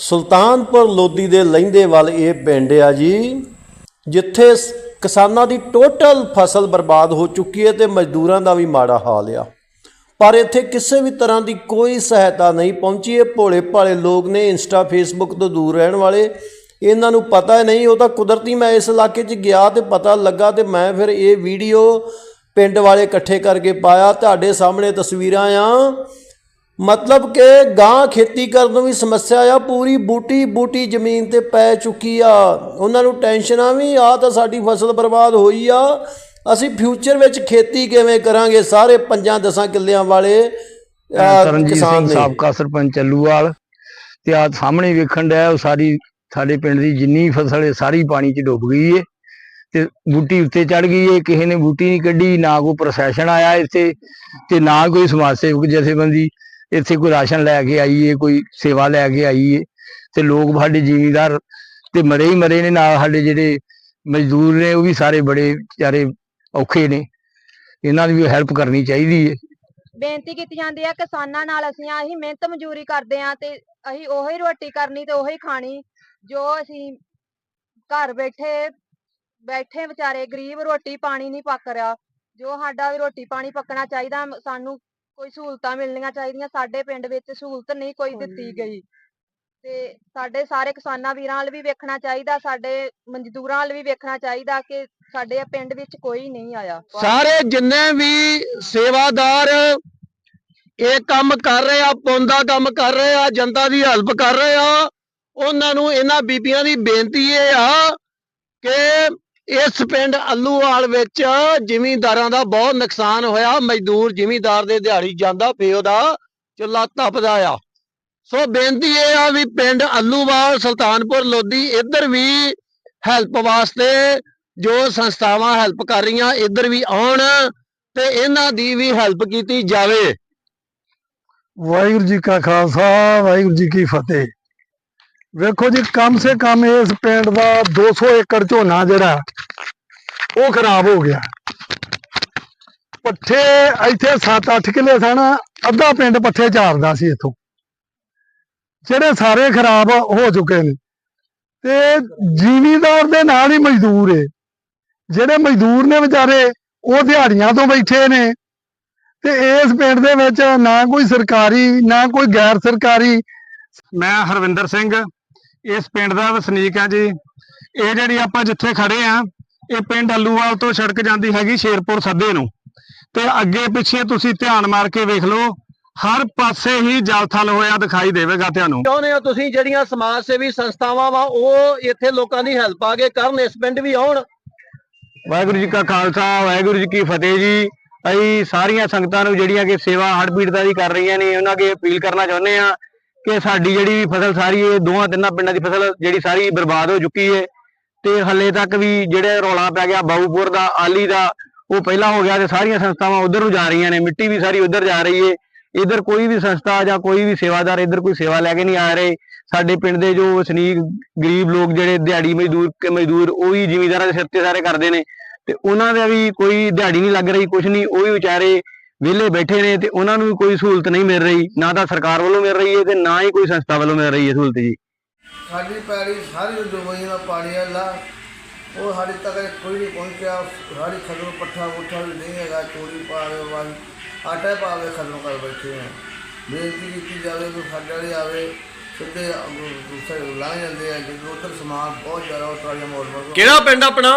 ਸੁਲਤਾਨਪੁਰ ਲੋਧੀ ਦੇ ਲਹਿੰਦੇ ਵੱਲ ਇਹ ਪਿੰਡ ਆ ਜੀ, ਜਿੱਥੇ ਕਿਸਾਨਾਂ ਦੀ ਟੋਟਲ ਫਸਲ ਬਰਬਾਦ ਹੋ ਚੁੱਕੀ ਹੈ ਤੇ ਮਜ਼ਦੂਰਾਂ ਦਾ ਵੀ ਮਾੜਾ ਹਾਲ ਆ। ਪਰ ਇੱਥੇ ਕਿਸੇ ਵੀ ਤਰ੍ਹਾਂ ਦੀ ਕੋਈ ਸਹਾਇਤਾ ਨਹੀਂ ਪਹੁੰਚੀ, ਇਹ ਭੋਲੇ ਭਾਲੇ ਲੋਕ ਨੇ, ਇੰਸਟਾ, ਫੇਸਬੁੱਕ ਤੋਂ ਦੂਰ ਰਹਿਣ ਵਾਲੇ। ਇਹਨਾਂ ਨੂੰ ਪਤਾ ਹੀ ਨਹੀਂ, ਉਹ ਤਾਂ ਕੁਦਰਤੀ ਮੈਂ ਇਸ ਇਲਾਕੇ 'ਚ ਗਿਆ ਤੇ ਪਤਾ ਲੱਗਾ ਤੇ ਮੈਂ ਫਿਰ ਇਹ ਵੀਡੀਓ ਪਿੰਡ ਵਾਲੇ ਇਕੱਠੇ ਕਰਕੇ ਪਾਇਆ। ਤੁਹਾਡੇ ਸਾਹਮਣੇ ਤਸਵੀਰਾਂ ਆ। ਮਤਲਬ ਕਿ ਗਾਂ ਖੇਤੀ ਕਰਨ ਨੂੰ ਵੀ ਸਮੱਸਿਆ ਆ ਪੂਰੀ ਬੂਟੀ ਬੂਟੀ ਜ਼ਮੀਨ ਤੇ ਪੈ ਚੁੱਕੀ ਆ। ਉਹਨਾਂ ਨੂੰ ਟੈਨਸ਼ਨਾਂ ਵੀ ਆ ਤਾਂ ਸਾਡੀ ਫਸਲ ਬਰਬਾਦ ਹੋਈ ਆ। ਅਸੀਂ ਫਿਊਚਰ ਵਿੱਚ ਖੇਤੀ ਕਿਵੇਂ ਕਰਾਂਗੇ? ਸਾਰੇ ਪੰਜਾਂ ਦਸਾਂ ਕਿੱਲਿਆਂ ਵਾਲੇ ਤਰਨਜੀਤ ਕਿਸਾਨ ਸਿੰਘ ਸਾਬਕਾ ਸਰਪੰਚ ਚੱਲੂਵਾਲ ਤੇ ਆ ਸਾਹਮਣੇ ਵੇਖਣ ਡਿਆ ਉਹ ਸਾਰੀ ਸਾਡੇ ਪਿੰਡ ਦੀ ਜਿੰਨੀ ਫਸਲ ਹੈ ਸਾਰੀ ਪਾਣੀ 'ਚ ਡੁੱਬ ਗਈ ਏ ਤੇ ਬੂਟੀ ਉੱਤੇ ਚੜ ਗਈ ਏ ਕਿਸੇ ਨੇ ਬੂਟੀ ਨਹੀਂ ਕੱਢੀ ਨਾ ਕੋਈ ਪ੍ਰੋਸੈਸ਼ਨ ਆਇਆ ਇੱਥੇ ਤੇ ਨਾ ਕੋਈ ਸਮਾਜ ਸੇਵਕ ਜਥੇਬੰਦੀ ਇੱਥੇ ਕੋਈ ਰਾਸ਼ਨ ਲੈ ਕੇ ਆਈਏ, ਕੋਈ ਸੇਵਾ ਲੈ ਕੇ ਆਈਏ, ਤੇ ਲੋਕ ਸਾਡੇ ਜ਼ਿਮੀਦਾਰ ਤੇ ਮਰੇ ਹੀ ਮਰੇ ਨੇ ਨਾਲ ਸਾਡੇ ਜਿਹੜੇ ਮਜ਼ਦੂਰ ਨੇ, ਉਹ ਵੀ ਸਾਰੇ ਬੜੇ ਵਿਚਾਰੇ ਔਖੇ ਨੇ। ਇਹਨਾਂ ਦੀ ਵੀ ਹੈਲਪ ਕਰਨੀ ਚਾਹੀਦੀ ਏ। ਬੇਨਤੀ ਕੀਤੀ ਜਾਂਦੀ ਹੈ ਕਿਸਾਨਾਂ ਨਾਲ ਅਸੀਂ ਆਹੀ ਮਿਹਨਤ ਮਜ਼ਦੂਰੀ ਕਰਦੇ ਆ ਤੇ ਅਸੀਂ ਉਹੀ ਰੋਟੀ ਕਰਨੀ ਤੇ ਉਹੀ ਖਾਣੀ, ਜੋ ਅਸੀਂ ਘਰ ਬੈਠੇ ਬੈਠੇ ਵਿਚਾਰੇ ਗਰੀਬ ਰੋਟੀ ਪਾਣੀ ਨਹੀਂ ਪੱਕ ਰਿਹਾ, ਜੋ ਸਾਡਾ ਵੀ ਰੋਟੀ ਪਾਣੀ ਪੱਕਣਾ ਚਾਹੀਦਾ, ਸਾਨੂੰ ਕੋਈ ਸਹੂਲਤਾਂ ਮਿਲਣੀਆਂ ਚਾਹੀਦੀਆਂ ਸਾਡੇ ਪਿੰਡ ਵਿੱਚ ਸਹੂਲਤ ਨਹੀਂ ਕੋਈ ਦਿੱਤੀ ਗਈ। ਤੇ ਸਾਡੇ ਸਾਰੇ ਕਿਸਾਨਾਂ ਵੀਰਾਂ ਵੱਲ ਵੀ ਵੇਖਣਾ ਚਾਹੀਦਾ ਸਾਡੇ ਮਜ਼ਦੂਰਾਂ ਵੱਲ ਵੀ ਵੇਖਣਾ ਚਾਹੀਦਾ ਕਿ ਸਾਡੇ ਪਿੰਡ ਵਿੱਚ ਕੋਈ ਨਹੀਂ ਆਇਆ। ਸਾਰੇ ਜਿੰਨੇ ਵੀ ਸੇਵਾਦਾਰ ਇਹ ਕੰਮ ਕਰ ਰਹੇ ਆ ਪੁੰਨ ਦਾ ਕੰਮ ਕਰ ਰਹੇ ਆ ਜਨਤਾ ਦੀ ਹੈਲਪ ਕਰ ਰਹੇ ਆ ਉਹਨਾਂ ਨੂੰ ਇਹਨਾਂ ਬੀਬੀਆਂ ਦੀ ਬੇਨਤੀ ਇਹ ਆ ਕਿ ਇਸ ਪਿੰਡ ਅੱਲੂਵਾਲ ਵਿੱਚ ਜ਼ਿਮੀਂਦਾਰਾਂ ਦਾ ਬਹੁਤ ਨੁਕਸਾਨ ਹੋਇਆ। ਮਜ਼ਦੂਰ ਜ਼ਿਮੀਂਦਾਰ ਦੇ ਦਿਹਾੜੀ ਜਾਂਦਾ ਪਿਓ ਦਾ ਚੁੱਲਾ ਤਪਦਾ ਆ। ਸੋ ਬੇਨਤੀ ਇਹ ਆ ਵੀ ਪਿੰਡ ਅੱਲੂਵਾਲ, ਸੁਲਤਾਨਪੁਰ, ਲੋਧੀ ਇੱਧਰ ਵੀ ਹੈਲਪ ਵਾਸਤੇ ਜੋ ਸੰਸਥਾਵਾਂ ਹੈਲਪ ਕਰ ਰਹੀਆਂ, ਇੱਧਰ ਵੀ ਆਉਣ ਤੇ ਇਹਨਾਂ ਦੀ ਵੀ ਹੈਲਪ ਕੀਤੀ ਜਾਵੇ। ਵਾਹਿਗੁਰੂ ਜੀ ਕਾ ਖਾਲਸਾ, ਵਾਹਿਗੁਰੂ ਜੀ ਕੀ ਫਤਿਹ। ਵੇਖੋ ਜੀ, ਕਮ ਸੇ ਕਮ ਇਸ ਪਿੰਡ ਦਾ 200 ਏਕੜ ਝੋਨਾ ਜਿਹੜਾ, ਉਹ ਖਰਾਬ ਹੋ ਗਿਆ। ਪੱਠੇ ਇੱਥੇ 7-8 ਕਿੱਲੇ ਸਨ, ਅੱਧਾ ਪਿੰਡ ਪੱਠੇ ਝਾਰਦਾ ਸੀ ਇੱਥੋਂ। ਜਿਹੜੇ ਸਾਰੇ ਖਰਾਬ ਹੋ ਚੁੱਕੇ ਨੇ। ਤੇ ਜ਼ਿਮੀਂਦਾਰ ਦੇ ਨਾਲ ਹੀ ਮਜ਼ਦੂਰ ਏ। ਜਿਹੜੇ ਮਜ਼ਦੂਰ ਨੇ ਵਿਚਾਰੇ, ਉਹ ਦਿਹਾੜੀਆਂ ਤੋਂ ਬੈਠੇ ਨੇ। ਤੇ ਇਸ ਪਿੰਡ ਦੇ ਵਿੱਚ ਨਾ ਕੋਈ ਸਰਕਾਰੀ, ਨਾ ਕੋਈ ਗੈਰ ਸਰਕਾਰੀ। ਮੈਂ ਹਰਵਿੰਦਰ ਸਿੰਘ ਇਸ ਪਿੰਡ ਦਾ ਵਸਨੀਕ ਆ ਜੀ। ਇਹ ਜਿਹੜੀ ਆਪਾਂ ਜਿੱਥੇ ਖੜੇ ਆ ਇਹ ਪਿੰਡ ਅਲੂਵਾਲ ਤੋਂ ਸੜਕ ਜਾਂਦੀ ਹੈਗੀ ਸ਼ੇਰਪੁਰ ਸੱਦੇ ਨੂੰ। ਤੇ ਅੱਗੇ ਪਿੱਛੇ ਤੁਸੀਂ ਧਿਆਨ ਮਾਰ ਕੇ ਵੇਖ ਲਓ ਹਰ ਪਾਸੇ ਹੀ ਜਲ ਥਲ ਹੋਇਆ ਦਿਖਾਈ ਦੇਵੇਗਾ ਤੁਹਾਨੂੰ। ਚਾਹੁੰਦੇ ਹੋ ਤੁਸੀਂ ਜਿਹੜੀਆਂ ਸਮਾਜ ਸੇਵੀ ਸੰਸਥਾਵਾਂ ਵਾ ਉਹ ਇੱਥੇ ਲੋਕਾਂ ਦੀ ਹੈਲਪ ਆ ਕੇ ਕਰਨ ਇਸ ਪਿੰਡ ਵੀ ਆਉਣ? ਵਾਹਿਗੁਰੂ ਜੀ ਕਾ ਖਾਲਸਾ ਵਾਹਿਗੁਰੂ ਜੀ ਕੀ ਫਤਿਹ ਜੀ। ਅਸੀਂ ਸਾਰੀਆਂ ਸੰਗਤਾਂ ਨੂੰ ਜਿਹੜੀਆਂ ਕਿ ਸੇਵਾ ਹੜ੍ਹ ਪੀੜਤਾਂ ਦੀ ਕਰ ਰਹੀਆਂ ਨੇ ਉਹਨਾਂ ਅੱਗੇ ਅਪੀਲ ਕਰਨਾ ਚਾਹੁੰਦੇ ਆ ਕਿ ਸਾਡੀ ਜਿਹੜੀ ਫਸਲ ਸਾਰੀ ਇਹ ਦੋਹਾਂ ਤਿੰਨਾਂ ਪਿੰਡਾਂ ਦੀ ਫਸਲ ਜਿਹੜੀ ਸਾਰੀ ਬਰਬਾਦ ਹੋ ਚੁੱਕੀ ਹੈ ਤੇ ਹੱਲੇ ਤੱਕ ਵੀ ਜਿਹੜੇ ਰੌਲਾ ਪੈ ਗਿਆ ਬਾਊਪੁਰ ਦਾ, ਆਲੀ ਦਾ, ਉਹ ਪਹਿਲਾਂ ਹੋ ਗਿਆ ਤੇ ਸਾਰੀਆਂ ਸੰਸਥਾਵਾਂ ਉਧਰ ਨੂੰ ਜਾ ਰਹੀਆਂ ਨੇ, ਮਿੱਟੀ ਵੀ ਸਾਰੀ ਉਧਰ ਜਾ ਰਹੀ ਹੈ। ਇਧਰ ਕੋਈ ਵੀ ਸੰਸਥਾ ਜਾਂ ਕੋਈ ਵੀ ਸੇਵਾਦਾਰ ਇਧਰ ਕੋਈ ਸੇਵਾ ਲੈ ਕੇ ਨਹੀਂ ਆ ਰਹੇ। ਸਾਡੇ ਪਿੰਡ ਦੇ ਜੋ ਵਸਨੀਕ, ਗਰੀਬ ਲੋਕ ਜਿਹੜੇ ਦਿਹਾੜੀ ਮਜ਼ਦੂਰ ਕੇ ਮਜ਼ਦੂਰ, ਉਹ ਵੀ ਜਿਮੀਦਾਰਾਂ ਦੇ ਸਿਰ ਤੇ ਸਾਰੇ ਕਰਦੇ ਨੇ ਤੇ ਉਹਨਾਂ ਦਾ ਵੀ ਕੋਈ ਦਿਹਾੜੀ ਨਹੀਂ ਲੱਗ ਰਹੀ ਕੁਝ ਨਹੀਂ, ਉਹ ਵੀ ਵਿਚਾਰੇ ਵਿਹਲੇ ਬੈਠੇ ਨੇ ਤੇ ਉਹਨਾਂ ਨੂੰ ਵੀ ਕੋਈ ਸਹੂਲਤ ਨਹੀਂ ਮਿਲ ਰਹੀ ਨਾ ਤਾਂ ਸਰਕਾਰ ਵੱਲੋਂ ਮਿਲ ਰਹੀ ਹੈ ਤੇ ਨਾ ਹੀ ਕੋਈ ਸੰਸਥਾ ਵੱਲੋਂ ਮਿਲ ਰਹੀ ਹੈ ਸਹੂਲਤ ਜੀ। ਸਾਡੀ ਪੈੜੀ ਸਾਰੀ ਡੁੱਬਈ ਦਾ ਪਾਣੀ ਅੱਲਾ ਉਹ ਸਾਡੇ ਤੱਕ ਕੋਈ ਨਹੀਂ ਪਹੁੰਚਿਆ ਸਾਡੀ ਖਦੋਂ ਪੱਠਾ ਪੁੱਠਾ ਵੀ ਨਹੀਂ ਹੈਗਾ ਚੋਰੀ ਪਾਵੇ ਵੱਲ ਆਟਾ ਪਾਵੇ ਖਦੋਂ ਕਰ ਬੈਠੇ ਹਾਂ ਬੇਨਤੀ ਕੀਤੀ ਜਾਵੇ ਕਿ ਸਾਡੇ ਵਾਲੇ ਆਵੇ ਸਿੱਧੇ ਦੂਸਰੇ ਲੰਘ ਜਾਂਦੇ ਆ ਜਦੋਂ ਉੱਧਰ ਸਮਾਨ ਬਹੁਤ ਜ਼ਿਆਦਾ ਉਹ ਟਰਾਲੀਆਂ ਮੋੜ ਮੋੜ ਕਿਹੜਾ ਪਿੰਡ ਆਪਣਾ?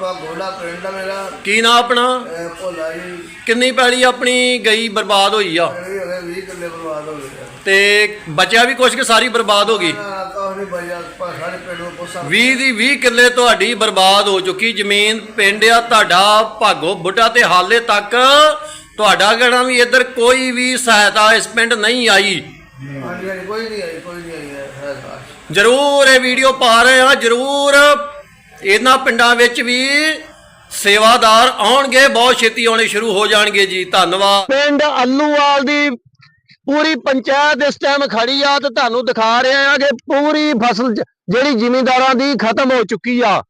ਪਿੰਡ ਮੇਰਾ। ਕੀ ਨਾਂ ਆਪਣਾ? ਇਹ ਭੋਲਾ ਜੀ। ਕਿੰਨੀ ਪੈਲੀ ਆਪਣੀ ਗਈ ਬਰਬਾਦ ਹੋਈ ਆ? ਇਹ ਹੈਗੇ 20 ਕਿੱਲੇ ਬਰਬਾਦ ਹੋ ਗਏ ਤੇ ਬਚਿਆ ਵੀ ਕੁਝ ਕਿ ਸਾਰੀ ਬਰਬਾਦ ਹੋ ਗਈ? ਪਿੰਡ ਨੂੰ ਪੁੱਛਾ। 20 ਦੀ 20 ਕਿੱਲੇ ਤੁਹਾਡੀ ਬਰਬਾਦ ਹੋ ਚੁੱਕੀ। ਜ਼ਮੀਨ ਪਿੰਡ ਆ ਤੁਹਾਡਾ ਭਾਗੋ ਬੁੱਢਾ ਤੇ ਹਾਲੇ ਤੱਕ ਤੁਹਾਡਾ ਕਹਿਣਾ ਵੀ ਇੱਧਰ ਕੋਈ ਵੀ ਸਹਾਇਤਾ ਇਸ ਪਿੰਡ ਨਹੀਂ ਆਈ। ਹਾਂਜੀ ਹਾਂਜੀ ਕੋਈ ਨਹੀਂ ਆਈ ਕੋਈ ਨਹੀਂ ਆਈ ਹੈ ਹੈ ਸਾਰ ਜਰੂਰ ਇਹ ਵੀਡੀਓ ਪਾ ਰਹੇ ਆ ਜਰੂਰ ਇਹਨਾਂ ਪਿੰਡਾਂ ਵਿੱਚ ਵੀ ਸੇਵਾਦਾਰ ਆਉਣਗੇ, ਬਹੁਤ ਛੇਤੀ ਆਉਣੇ ਸ਼ੁਰੂ ਹੋ ਜਾਣਗੇ ਜੀ। ਧੰਨਵਾਦ। ਪਿੰਡ ਅੱਲੂਵਾਲ ਦੀ ਪੂਰੀ ਪੰਚਾਇਤ ਇਸ ਟਾਈਮ ਖੜੀ ਆ ਤੇ ਤੁਹਾਨੂੰ ਦਿਖਾ ਰਹੇ ਆ ਕਿ ਪੂਰੀ ਫਸਲ ਜਿਹੜੀ ਜ਼ਿਮੀਂਦਾਰਾਂ ਦੀ ਖਤਮ ਹੋ ਚੁੱਕੀ ਆ।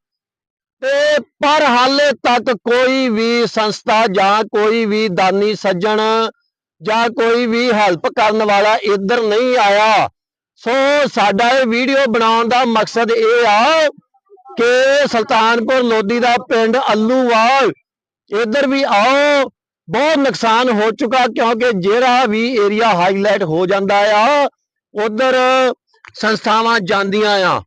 ਤੇ ਪਰ ਹਾਲੇ ਤੱਕ ਕੋਈ ਵੀ ਸੰਸਥਾ ਜਾਂ ਕੋਈ ਵੀ ਦਾਨੀ ਸੱਜਣ ਜਾਂ ਕੋਈ ਵੀ ਹੈਲਪ ਕਰਨ ਵਾਲਾ ਇੱਧਰ ਨਹੀਂ ਆਇਆ। ਸੋ ਸਾਡਾ ਇਹ ਵੀਡੀਓ ਬਣਾਉਣ ਦਾ ਮਕਸਦ ਇਹ ਆ ਕਿ ਸੁਲਤਾਨਪੁਰ ਲੋਧੀ ਦਾ ਪਿੰਡ ਅੱਲੂਵਾਲ। ਇੱਧਰ ਵੀ ਆਓ, ਬਹੁਤ ਨੁਕਸਾਨ ਹੋ ਚੁੱਕਾ ਕਿਉਂਕਿ ਜਿਹੜਾ ਵੀ ਏਰੀਆ ਹਾਈਲਾਈਟ ਹੋ ਜਾਂਦਾ ਆ, ਉਧਰ ਸੰਸਥਾਵਾਂ ਜਾਂਦੀਆਂ ਆ।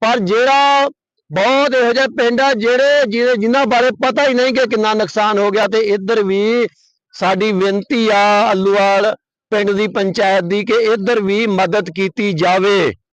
ਪਰ ਜਿਹੜਾ ਬਹੁਤ ਇਹੋ ਜਿਹੇ ਪਿੰਡ ਆ ਜਿਹੜੇ ਜਿਹਦੇ- ਜਿਨ੍ਹਾਂ ਬਾਰੇ ਪਤਾ ਹੀ ਨਹੀਂ ਕਿ ਕਿੰਨਾ ਨੁਕਸਾਨ ਹੋ ਗਿਆ ਤੇ ਇੱਧਰ ਵੀ ਸਾਡੀ ਬੇਨਤੀ ਆ ਅੱਲੂਵਾਲ ਪਿੰਡ ਦੀ ਪੰਚਾਇਤ ਦੀ ਕਿ ਇੱਧਰ ਵੀ ਮਦਦ ਕੀਤੀ ਜਾਵੇ।